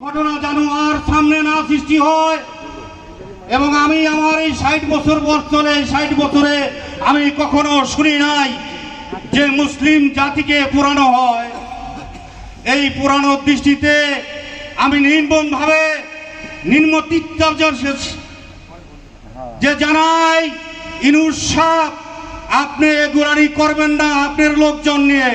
ঘটনা যেন আর সামনে না সৃষ্টি হয়। এবং আমি আমার এই ষাট বছর বছরে ষাট বছরে আমি কখনো শুনি নাই যে মুসলিম জাতিকে পুরানো হয়। এই পুরানো দৃষ্টিতে আমি নির্মমভাবে নিম্ন যে জানাই, ইনুস সাহ আপনি এগুলারি করবেন না, আপনার লোকজন নিয়ে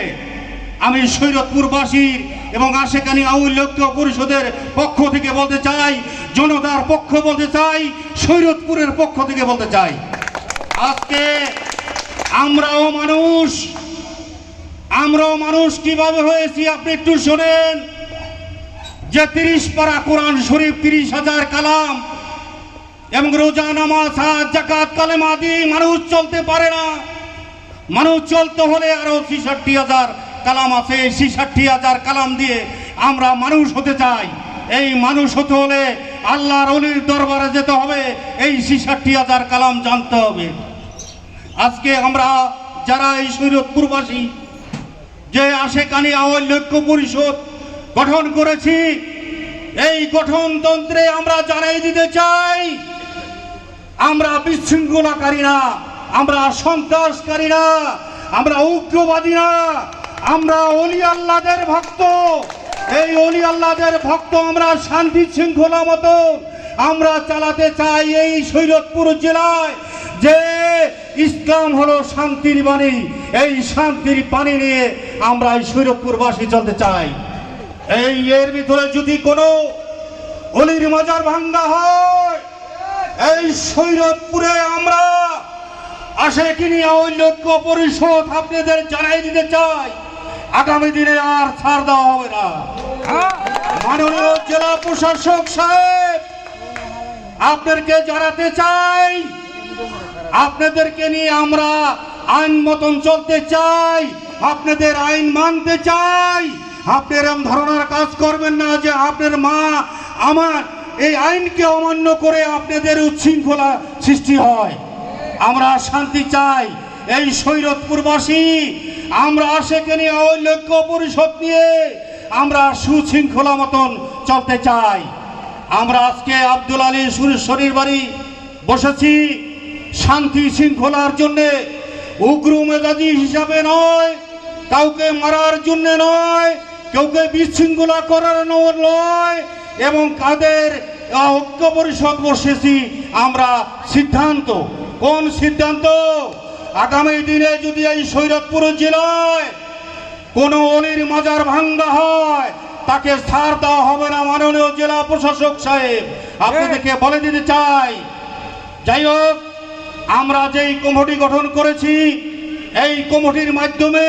আমি সৈরতপুরবাসীর এবং আশেকানি আউল পরিষদের পক্ষ থেকে বলতে চাই, জনতার পক্ষ বলতে চাই, সৈরতপুরের পক্ষ থেকে বলতে চাই। আজকে আমরাও মানুষ আমরাও মানুষ কীভাবে হয়েছি আপনি একটু শোনেন। যে তিরিশ পারা কোরআন শরীফ, তিরিশ হাজার কালাম এবং রোজা, নামাজ, হাজ জাকাত কালেমা দিয়ে মানুষ চলতে পারে না। মানুষ চলতে হলে আরও ছিষট্টি হাজার কালাম আছে এই ছিষট্টি হাজার কালাম দিয়ে আমরা মানুষ হতে চাই। এই মানুষ হতে হলে আল্লাহর অলির দরবারে যেতে হবে, এই ছিষট্টি হাজার কালাম জানতে হবে। আজকে আমরা যারা এই শরীয়তপুরবাসী যে আশেকানি আওয়াল লক্ষ্য পরিষদ গঠন করেছি, এই গঠনতন্ত্রে আমরা জানাই দিতে চাই, আমরা বিশৃঙ্খলাকারী না, আমরা সন্ত্রাসকারী না, আমরা উগ্রবাদী না আমরা অলি আল্লাদের ভক্ত। এই অলি আল্লাদের ভক্ত আমরা শান্তি শৃঙ্খলা মতো আমরা চালাতে চাই এই সৈরতপুর জেলায় যে ইসলাম হলো শান্তির বাণী। এই শান্তির পানি নিয়ে আমরা এই সৈরতপুরবাসী চলতে চাই। এই এর ভিতরে যদি কোনো অলির মাজার ভাঙ্গা হয়, এই সৈরতপুরে আমরা আসে কিনি ঐক্য পরিষদ আপনাদের জানাই দিতে চাই। আগামী দিনে আর ছাড় দেওয়া হবে না। মাননীয় জেলা প্রশাসক সাহেব, আপনাদেরকে জানাতে চাই, আপনাদেরকে নিয়ে আমরা আইন মতন চলতে চাই, আপনাদের আইন মানতে চাই। আপনি এরম ধরনের কাজ করবেন না যে আপনার মা আমার এই আইনকে অমান্য করে আপনাদের উচ্ছৃঙ্খলা সৃষ্টি হয়। আমরা শান্তি চাই। এই সৈরতপুরবাসী, আমরা সেখানে ঐক্য পরিষদ নিয়ে আমরা সুশৃঙ্খলা মতন চলতে চাই। আমরা আজকে আব্দুল আলী সুরেশ্বরীর বাড়ি বসেছি। শান্তি শৃঙ্খলার জন্যে, উগ্র মেজাজি হিসাবে নয়, কাউকে মারার জন্য নয়, কাউকে বিশৃঙ্খলা করার নয় এবং কাদের ঐক্য পরিষদ বসেছি আমরা সিদ্ধান্ত। কোন সিদ্ধান্ত? আগামী দিনে যদি এই সৈরতপুর জেলায় কোনো অলির মাজার ভাঙ্গা হয় তাকে ছাড় দেওয়া হবে না মাননীয় জেলা প্রশাসক সাহেব। আপনাদেরকে বলে দিতে চাই। যাই হোক আমরা যেই কমিটি গঠন করেছি এই কমিটির মাধ্যমে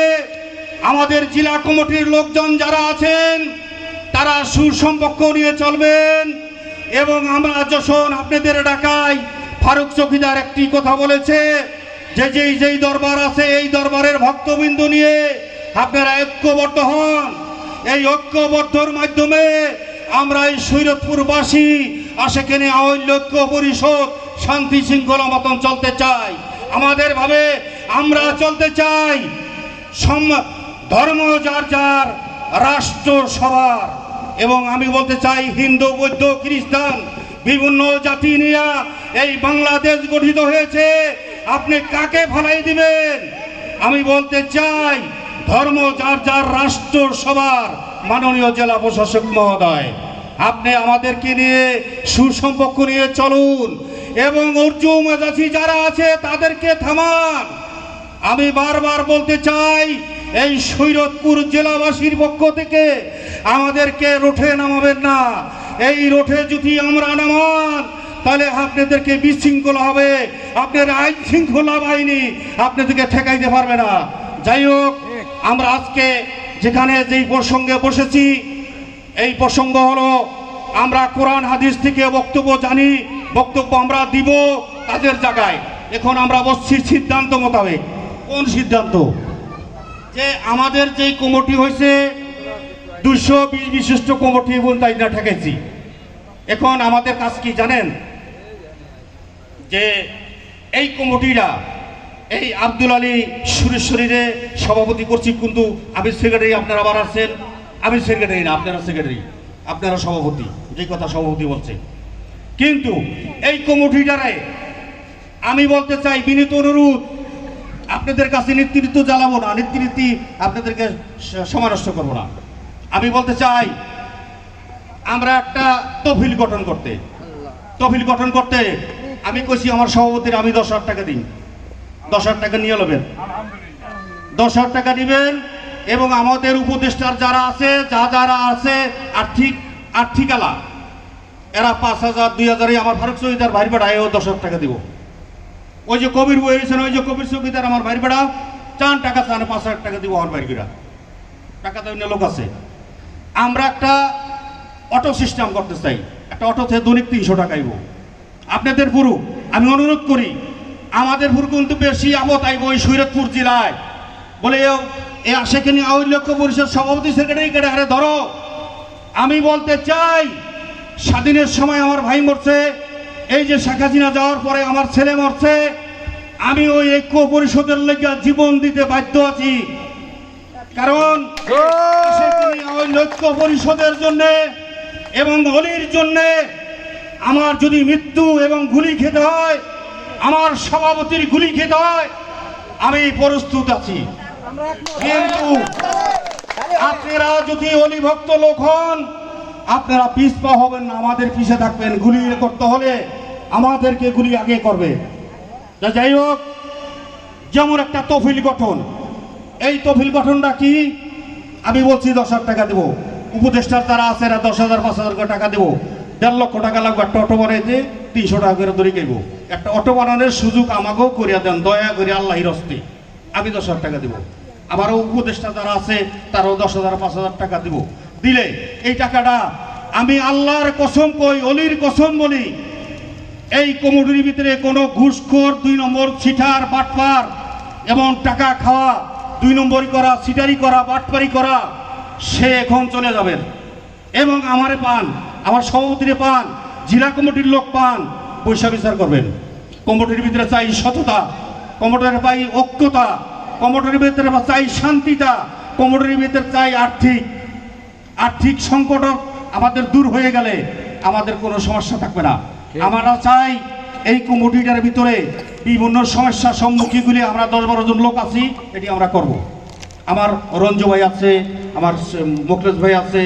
আমাদের জেলা কমিটির লোকজন যারা আছেন তারা সুসম্পর্ক নিয়ে চলবেন এবং আমরা যখন আপনাদের ডাকাই ফারুক চকিদার একটি কথা বলেছে যে যেই যেই দরবার আছে, এই দরবারের ভক্তবৃন্দ নিয়ে আপনারা ঐক্যবদ্ধ হন। এই ঐক্যবদ্ধর মাধ্যমে আমরা এই সৈরতপুরবাসী আশেখানে ঐক্য পরিষদ শান্তি শৃঙ্খলা মতন চলতে চাই। আমাদের ভাবে আমরা চলতে চাই ধর্ম যার যার, রাষ্ট্র সবার। এবং আমি বলতে চাই হিন্দু, বৌদ্ধ, খ্রিস্টান, বিভিন্ন জাতি নিয়ে এই বাংলাদেশ গঠিত হয়েছে। আপনি কাকে ফলাই দিবেন? আমি বলতে চাই, ধর্ম যার যার রাষ্ট্র সবার, মাননীয় জেলা প্রশাসক মহোদয়। আপনি আমাদেরকে নিয়ে সুসম্পর্ক নিয়ে চলুন এবং অর্জু মেজাজি যারা আছে তাদেরকে থামান। আমি বারবার বলতে চাই, এই সৈরতপুর জেলাবাসীর পক্ষ থেকে আমাদেরকে রোঠে নামাবেন না। এই রোঠে যদি আমরা নামান তাহলে আপনাদেরকে বিশৃঙ্খলা হবে। আপনার আইন শৃঙ্খলা বাহিনী আপনাদেরকে ঠেকাইতে পারবে না। যাই হোক, আমরা আজকে যেখানে যেই প্রসঙ্গে বসেছি, এই প্রসঙ্গ হলো, আমরা কোরআন হাদিস থেকে বক্তব্য জানি, বক্তব্য আমরা দিব তাদের জায়গায়। এখন আমরা বসছি সিদ্ধান্ত মোতাবেক। কোন সিদ্ধান্ত? যে আমাদের যেই কমিটি হয়েছে দুশো বিশ বিশিষ্ট কমিটি বলতে না ঠেকেছি। এখন আমাদের কাজ কি জানেন? যে এই কমিটিরা, এই আব্দুল আলী সুরেশ্বরীরে সভাপতি করছি কিন্তু আমি সেক্রেটারি আপনারা আবার আছেন। আমি সেক্রেটারি না, আপনারা সেক্রেটারি, আপনারা সভাপতি যে কথা সভাপতি বলছে। কিন্তু এই কমিটিটারে আমি বলতে চাই বিনীত অনুরোধ, আপনাদের কাছে নেতৃত্ব জ্বালাবো না, নেতৃত্ব আপনাদেরকে সমানষ্ট করব না। আমি বলতে চাই, আমরা একটা তফিল গঠন করতে, তফিল গঠন করতে আমি কইছি আমার সভাপতির আমি দশ হাজার টাকা দিই দশ হাজার টাকা নিয়ে নেবেন দশ হাজার টাকা দিবেন এবং আমাদের উপদেষ্টার যারা আছে, যা যারা আছে, আর্থিক আর্থিক আলা, এরা পাঁচ হাজার, দুই হাজারই আমার ফারুক চৌকিদার ভাই বেড়ায় ও দশ হাজার টাকা দিব। ওই যে কবির বই হয়েছেন ওই যে কবির চৌকিদার আমার ভাই বেড়া, চান টাকা চান, পাঁচ হাজার টাকা দিব আমার ভাইরা টাকা দেওয়া লোক আছে। আমরা একটা অটো সিস্টেম করতে চাই। একটা অটোতে দৈনিক তিনশো টাকাইব আপনাদের পুরু আমি অনুরোধ করি আমাদের পুরু কিন্তু বেশি আমত আইব ওই সৈরতপুর জেলায়। বলে এ- আওয়ামী লক্ষ্য পরিষদ সভাপতি সেক্রেটারি কেটে হারে ধরো। আমি বলতে চাই স্বাধীনের সময় আমার ভাই মরছে এই যে শেখ হাসিনা যাওয়ার পরে আমার ছেলে মরছে আমি ওই ঐক্য পরিষদের লেগে জীবন দিতে বাধ্য আছি। কারণ ঐক্য পরিষদের জন্যে এবং হোলির জন্য আমার যদি মৃত্যু এবং গুলি খেতে হয়, আমার সভাপতির গুলি খেতে হয়, আমি প্রস্তুত আছি। কিন্তু আপনারা যদি অলিভক্ত লোক হন, আপনারা পিছপা হবেন না, আমাদের পিছে থাকবেন। গুলি করতে হলে আমাদেরকে গুলি আগে করবে। যাই হোক, যেমন একটা তফিল গঠন। এই তফিল গঠনটা কি? আমি বলছি দশ হাজার টাকা দেবো। উপদেষ্টার তারা আছে দশ হাজার, পাঁচ হাজার টাকা দেবো। দেড় লক্ষ টাকা লাগবে, একটা অটো বানাইতে তিনশো টাকা করে দড়ি খাইব একটা অটো বানানোর সুযোগ আমাকেও করিয়া দেন, দয়া করে আল্লাহর হস্তে আমি দশ হাজার টাকা দিব। আবারও উপদেষ্টা যারা আছে, তারাও দশ হাজার, পাঁচ হাজার টাকা দিব। দিলে এই টাকাটা আমি আল্লাহর কসম কই, অলির কসম বলি, এই কমিটির ভিতরে কোনো ঘুষখোর, দুই নম্বর ছিটার, বাটপার, এবং টাকা খাওয়া, দুই নম্বরই করা সিটারি করা, বাটপারি করা, সে এখন চলে যাবেন। এবং আমারে পান। আমার সভাপতিরে পান জেলা কমিটির লোক পান পয়সা বিচার করবেন। কমিটির ভিতরে চাই সততা কমিটির পাই ঐক্যতা কমিটির ভিতরে চাই শান্তিটা কমিটির ভিতরে চাই আর্থিক আর্থিক সংকট আমাদের দূর হয়ে গেলে আমাদের কোনো সমস্যা থাকবে না। আমরা চাই এই কমিটিটার ভিতরে বিভিন্ন সমস্যার সম্মুখীনগুলি আমরা দশ বারো জন লোক আছি এটি আমরা করব। আমার রঞ্জু ভাই আছে আমার মোকলেশ ভাই আছে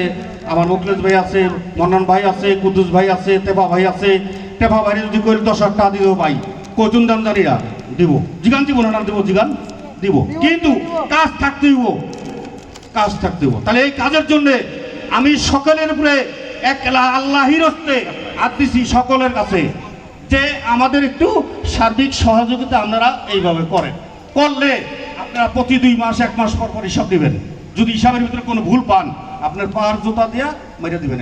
আমার মোকলেশ ভাই আছে মন্নান ভাই আছে কুদ্দুস ভাই আছে তেপা ভাই আছে। তেপা ভাই যদি করি দশ হাজার টাকা দিব ভাই কচুন দাম জানিরা দিব। জিগান দিব না দিব জিগান দিব। কিন্তু কাজ থাকতে দিব কাজ থাকতে হবে তাহলে এই কাজের জন্যে আমি সকলের উপরে এক আল্লাহির হস্তে হাত দিছি সকলের কাছে যে আমাদের একটু সার্বিক সহযোগিতা আপনারা এইভাবে করেন। করলে আপনারা প্রতি দুই মাস এক মাস পর পর হিসাব দিবেন। যদি হিসাবের ভিতরে কোনো ভুল পান আপনার পাওয়ার জুতা দিয়া মেরে দিবেন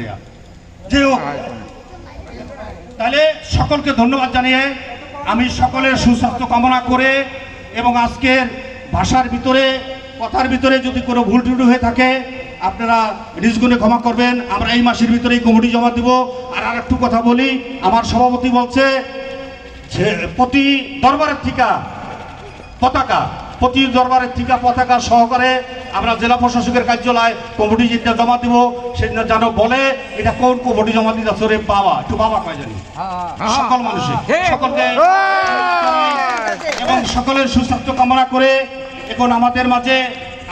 তাহলে সকলকে ধন্যবাদ জানিয়ে আমি সকলের সুস্বাস্থ্য কামনা করে এবং আজকের ভাষার ভিতরে, কথার ভিতরে যদি কোনো ভুল টুটু হয়ে থাকে, আপনারা নিজগুণে ক্ষমা করবেন। আমরা এই মাসের ভিতরেই কমিটি জমা দিব। আর আর একটু কথা বলি, আমার সভাপতি বলছে প্রতি দরবারের ঠিকা, পতাকা প্রতি দরবারের ঠিকা পতাকা সহকারে আমরা জেলা প্রশাসকের কার্যালয় কমিটি যেটা জমা দিব সেদিন যেন বলে এটা কোন কমিটি জমা দিতে আসলে বাবা একটু বাবা কয় জানি। সকল মানুষে সকলকে এবং সকলের সুস্বাস্থ্য কামনা করে এখন আমাদের মাঝে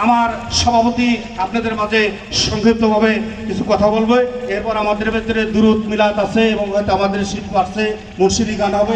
আমার সভাপতি আপনাদের মাঝে সংক্ষিপ্তভাবে কিছু কথা বলবে। এরপর আমাদের ভেতরে দূরত মিলাত আছে এবং হয়তো আমাদের শিল্প আছে মুর্শিদি গান হবে।